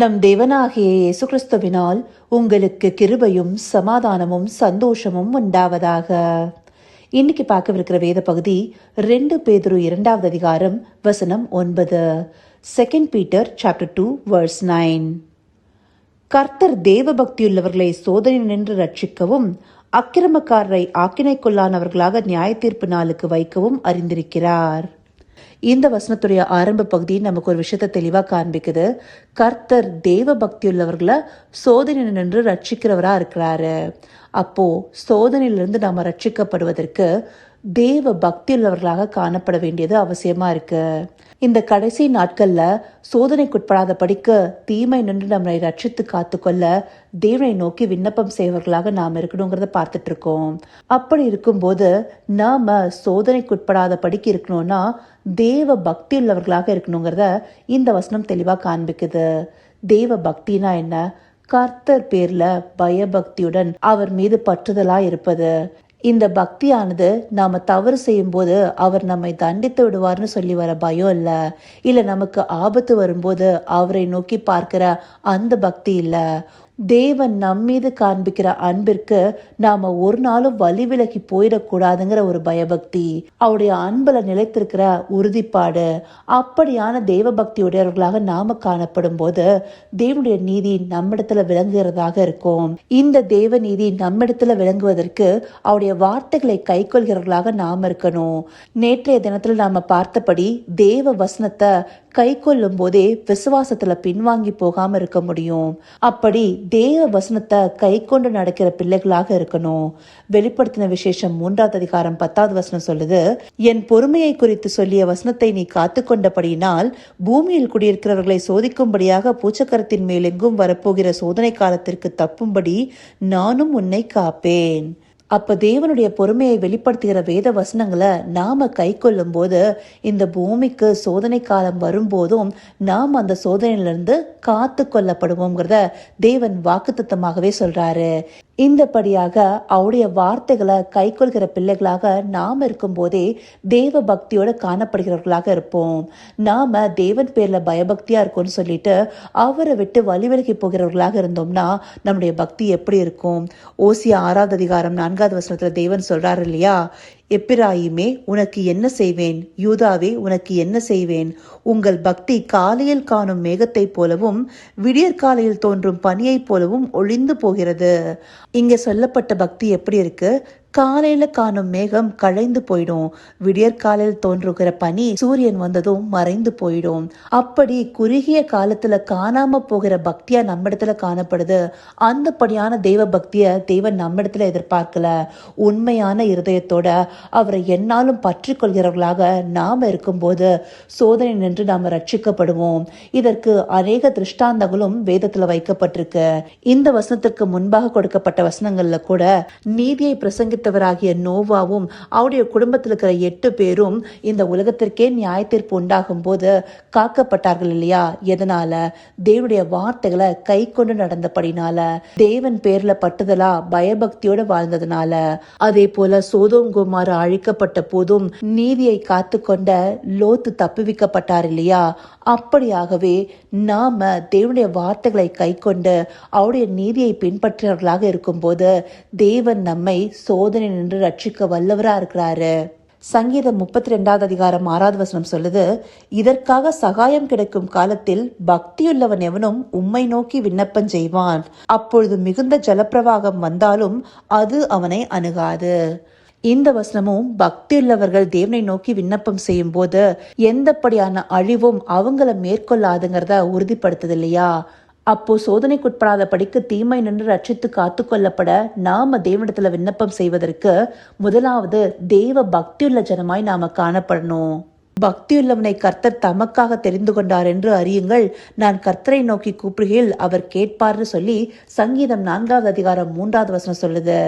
நம் தேவனாகிய இயேசு கிறிஸ்துவினால் உங்களுக்கு கிருபையும் சமாதானமும் சந்தோஷமும் உண்டாவதாக. இன்னைக்கு பார்க்கவிருக்கிற வேத பகுதி ரெண்டு பேதுரு இரண்டாவது அதிகாரம் வசனம் ஒன்பது. Second Peter chapter two verse nine கர்த்தர் தேவ பக்தியுள்ளவர்களை சோதனை நின்று ரட்சிக்கவும் அக்கிரமக்காரரை ஆக்கினைக்குள்ளானவர்களாக நியாய தீர்ப்பு நாளுக்கு வைக்கவும் அறிந்திருக்கிறார். இந்த வசனத்துடைய ஆரம்ப பகுதி நமக்கு ஒரு விஷயத்தை தெளிவாக காண்பிக்குது. கர்த்தர் தேவ பக்தியுள்ளவர்களை சோதனை நின்று ரட்சிக்கிறவரா இருக்கிறாரு. அப்போ சோதனையிலிருந்து நாம ரட்சிக்கப்படுவதற்கு தேவ பக்தி உள்ளவர்களாக காணப்பட வேண்டியது அவசியமா இருக்கு. இந்த கடைசி நாட்கள்ல சோதனைக்குட்படாத படிக்க தீமை நின்று நம்மளை ரட்சித்து காத்துக்கொள்ள தேவனை நோக்கி விண்ணப்பம் செய்வர்களாக நாம் இருக்கணுங்கிறத பார்த்துட்டு இருக்கோம். அப்படி இருக்கும்போது நாம சோதனைக்குட்படாத படிக்க இருக்கணும்னா தேவ பக்தி உள்ளவர்களாக இருக்கணுங்கிறத இந்த வசனம் தெளிவா காண்பிக்குது. தேவ பக்தினா என்ன? கர்த்தர் பேர்ல பயபக்தியுடன் அவர் மீது பற்றுதலா இருப்பது. இந்த பக்தியானது நாம தவறு செய்யும் போது அவர் நம்மை தண்டித்து விடுவார்னு சொல்லி வர பயம் இல்லை. இல்லை நமக்கு ஆபத்து வரும்போது அவரை நோக்கி பார்க்கிற அந்த பக்தி இல்லை. தேவன் நம்மீது காண்பிக்கிற அன்பிற்கு நாம ஒரு நாளும் வழி விலகி போயிடக்கூடாதுங்கிற ஒரு பயபக்தி. அவருடைய அன்புல நிலைத்திருக்கிற உறுதிப்பாடு அப்படியான தேவ பக்தியுடையவர்களாக நாம காணப்படும் போது தேவனுடைய நீதி நம்மிடத்துல விளங்குகிறதாக இருக்கும். இந்த தேவ நீதி நம்மிடத்துல விளங்குவதற்கு அவருடைய வார்த்தைகளை கைக்கொள்கிறவர்களாக நாம் இருக்கணும். நேற்றைய தினத்துல நாம பார்த்தபடி தேவ வசனத்தை கை கொள்ளும் போதே விசுவாசத்துல பின்வாங்கி போகாம இருக்க முடியும். அப்படி தேவ வசனத்தை கை கொண்டு நடக்கிற பிள்ளைகளாக இருக்கணும். வெளிப்படுத்தின விசேஷம் மூன்றாவது அதிகாரம் பத்தாவது வசனம் சொல்லுது என் பொறுமையை குறித்து சொல்லிய வசனத்தை நீ காத்து கொண்டபடியினால் பூமியில் குடியிருக்கிறவர்களை சோதிக்கும்படியாக பூச்சக்கரத்தின் மேலெங்கும் வரப்போகிற சோதனை காலத்திற்கு தப்பும்படி நானும் உன்னை காப்பேன். அப்ப தேவனுடைய பொறுமையை வெளிப்படுத்துகிற வேத வசனங்களை நாம கை கொள்ளும் போது இந்த பூமிக்கு சோதனை காலம் வரும்போதும் நாம் அந்த சோதனையிலிருந்து காத்து கொள்ளப்படுவோங்கிறத தேவன் வாக்குத்தத்தமாகவே சொல்றாரு. இந்தபடியாக அவருடைய வார்த்தைகளை கை கொள்கிற பிள்ளைகளாக நாம் இருக்கும்போதே தேவ பக்தியோட காணப்படுகிறவர்களாக இருப்போம். நாம தேவன் பேர்ல பயபக்தியா இருக்கும்னு சொல்லிட்டு அவரை விட்டு வழிவிலகி போகிறவர்களாக இருந்தோம்னா நம்முடைய பக்தி எப்படி இருக்கும்? ஓசிய ஆறாவது அதிகாரம் நான்காவது வசனத்துல தேவன் சொல்றாரு இல்லையா? எப்பிராயுமே உனக்கு என்ன செய்வேன்? யூதாவே உனக்கு என்ன செய்வேன்? உங்கள் பக்தி காலையில் காணும் மேகத்தைப் போலவும் விடியற்காலையில் தோன்றும் பனியைப் போலவும் ஒளிந்து போகிறது. இங்க சொல்லப்பட்ட பக்தி எப்படி இருக்கு? காலையில காணும் மேகம் களைந்து போயிடும். விடியற்காலையில் தோன்றுகிற பனி சூரியன் வந்ததும் மறைந்து போயிடும். அப்படி குறுகிய காலத்துல காணாம போகிற பக்தியா நம்மிடத்துல காணப்படுது. அந்தபடியான தெய்வ பக்திய தெய்வன் நம்மிடத்துல எதிர்பார்க்கல. உண்மையான இருதயத்தோட அவரை என்னாலும் பற்றி கொள்கிறவர்களாக நாம இருக்கும்போது சோதனை நின்று நாம ரட்சிக்கப்படுவோம். இதற்கு அநேக திருஷ்டாந்தங்களும் வேதத்துல வைக்கப்பட்டிருக்கு. இந்த வசனத்திற்கு முன்பாக கொடுக்கப்பட்ட வசனங்கள்ல கூட நீதியை பிரசங்கித்தவராகிய நோவாவும் அவருடைய குடும்பத்தில் இருக்கிற எட்டு பேரும் இந்த உலகத்திற்கே நியாய தீர்ப்பு உண்டாகும் போது காக்கப்பட்டார்கள் இல்லையா? எதனால? தேவனுடைய வார்த்தைகளை கை கொண்டு நடந்தபடினால தேவன் பேர்ல பட்டுதலா பயபக்தியோட வாழ்ந்ததுனால. அதே போல சோதோம் குமார் அழிக்கப்பட்ட போதும் நீதியை காத்து கொண்ட லோத்து தப்புவிக்கப்பட்டார் இல்லையா? அப்படியாகவே நாம தேவனுடைய வார்த்தைகளை கை கொண்டு அவருடைய நீதியை பின்பற்றினவர்களாக இருக்கும்போது தேவன் நம்மை சோதனை நின்று ரட்சிக்க வல்லவரா இருக்கிறாரு. சங்கீதம் முப்பத்தி ரெண்டாவது அதிகாரம் ஆறாவது வசனம் சொல்லுது இதற்காக சகாயம் கிடைக்கும் காலத்தில் பக்தியுள்ளவன் எவனும் உம்மை நோக்கி விண்ணப்பம் செய்வான். அப்பொழுது மிகுந்த ஜலப்பிரவாகம் வந்தாலும் அது அவனை அணுகாது. இந்த வசனமும் பக்தியுள்ளவர்கள் தேவனை நோக்கி விண்ணப்பம் செய்யும் போது எந்தப்படியான அழிவும் அவங்கள மேற்கொள்ளாதுங்கிறத உறுதிப்படுத்துது இல்லையா? அப்போ சோதனைக்குட்படாத படிக்கு தீமை நின்று ரட்சித்து காத்து கொள்ளப்பட நாம தேவனிடத்துல விண்ணப்பம் செய்வதற்கு முதலாவது தேவ பக்தியுள்ள ஜனமாய் நாம காணப்படணும். பக்தியுள்ளவனை கர்த்தர் தமக்காக தெரிந்து கொண்டார் என்று அறியுங்கள். நான் கர்த்தரை நோக்கி கூப்பிடுகையில் அவர் கேட்பார்னு சொல்லி சங்கீதம் நான்காவது அதிகாரம் மூன்றாவது வசனம் சொல்லுது.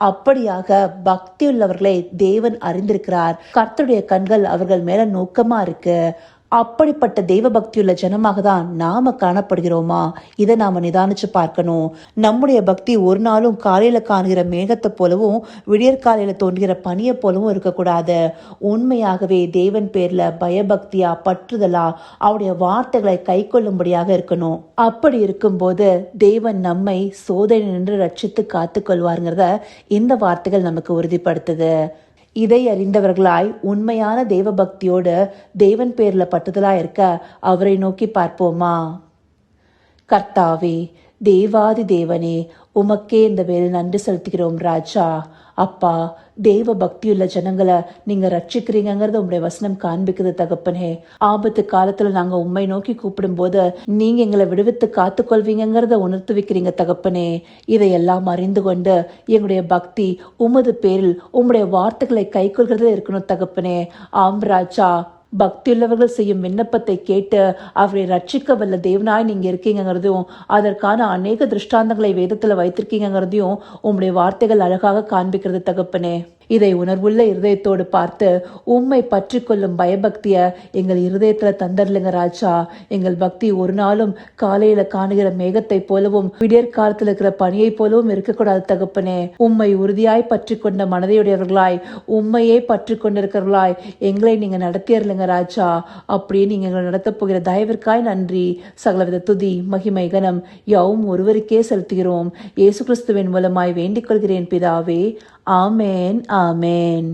அப்படியாக பக்தியுள்ளவர்களை தேவன் அறிந்திருக்கிறார். கர்த்தருடைய கண்கள் அவர்கள் மேல நோக்கமா இருக்கு. அப்படிப்பட்ட தெய்வ பக்தியுள்ள ஜனமாக தான் நாம காணப்படுகிறோமா? இதை நாம நிதானிச்சு பார்க்கணும். நம்முடைய பக்தி ஒரு நாளும் காலையில காணுகிற மேகத்தை போலவும் விடியற்காலையில தோன்றுகிற பனியை போலவும் இருக்கக்கூடாது. உண்மையாகவே தேவன் பேர்ல பயபக்தியா பற்றுதலா அவருடைய வார்த்தைகளை கை கொள்ளும்படியாக இருக்கணும். அப்படி இருக்கும்போது தேவன் நம்மை சோதனை நின்று ரட்சித்து காத்துக்கொள்வாருங்கிறத இந்த வார்த்தைகள் நமக்கு உறுதிப்படுத்துது. இதை அறிந்தவர்களாய் உண்மையான தேவ பக்தியோடு தேவன் பேரில் பட்டுதலாக இருக்க அவரை நோக்கி பார்ப்போமா? கர்த்தாவே தேவாதி தேவனே உமக்கே இந்த வேலை நன்றி செலுத்துகிறோம் ராஜா. அப்பா தேவ பக்தியுள்ள ஜனங்களை நீங்க ரட்சிக்கிறீங்கிறத உங்களுடைய வசனம் காண்பிக்குது தகப்பனே. ஆபத்து காலத்துல நாங்க உண்மை நோக்கி கூப்பிடும்போது நீங்க எங்களை விடுவித்து காத்துக்கொள்வீங்கிறத உணர்த்து வைக்கிறீங்க தகப்பனே. இதையெல்லாம் அறிந்து கொண்டு எங்களுடைய பக்தி உமது பேரில் உம்முடைய வார்த்தைகளை கைக்கொள்கிறதுல இருக்கணும் தகப்பனே. ஆம் ராஜா. பக்தியுள்ளவர்கள் செய்யும் விண்ணப்பத்தை கேட்டு அவரை ரட்சிக்க வல்ல தேவனாய் நீங்க இருக்கீங்கிறதையும் அதற்கான அநேக திருஷ்டாந்தங்களை வேதத்துல வைத்திருக்கீங்கிறதையும் உங்களுடைய வார்த்தைகள் அழகாக காண்பிக்கிறது தகப்பனே. இதை உணர்வுள்ள இருதயத்தோடு பார்த்து உம்மை பற்றி கொள்ளும் பயபக்திய எங்கள் இருதயத்துல தந்தரலுங்க ராஜா. எங்கள் பக்தி ஒரு நாளும் காலையில காணுகிற மேகத்தை போலவும் விடியற் காலத்துல இருக்கிற பணியை போலவும் இருக்கக்கூடாது தகப்பனே. உம்மை உறுதியாய் பற்றி கொண்ட மனதையுடையவர்களாய் உம்மையே பற்றி கொண்டிருக்கிறவர்களாய் எங்களை நீங்க நடத்தியர்லுங்க ராஜா. அப்படியே நீங்க எங்களை நடத்தப் போகிற தயவிற்காய் நன்றி. சகலவித துதி மகிமை கனம் யாவும் ஒருவருக்கே செலுத்துகிறோம். இயேசு கிறிஸ்துவின் மூலமாய் வேண்டிக் கொள்கிறேன் பிதாவே. ஆமேன் ஆமேன்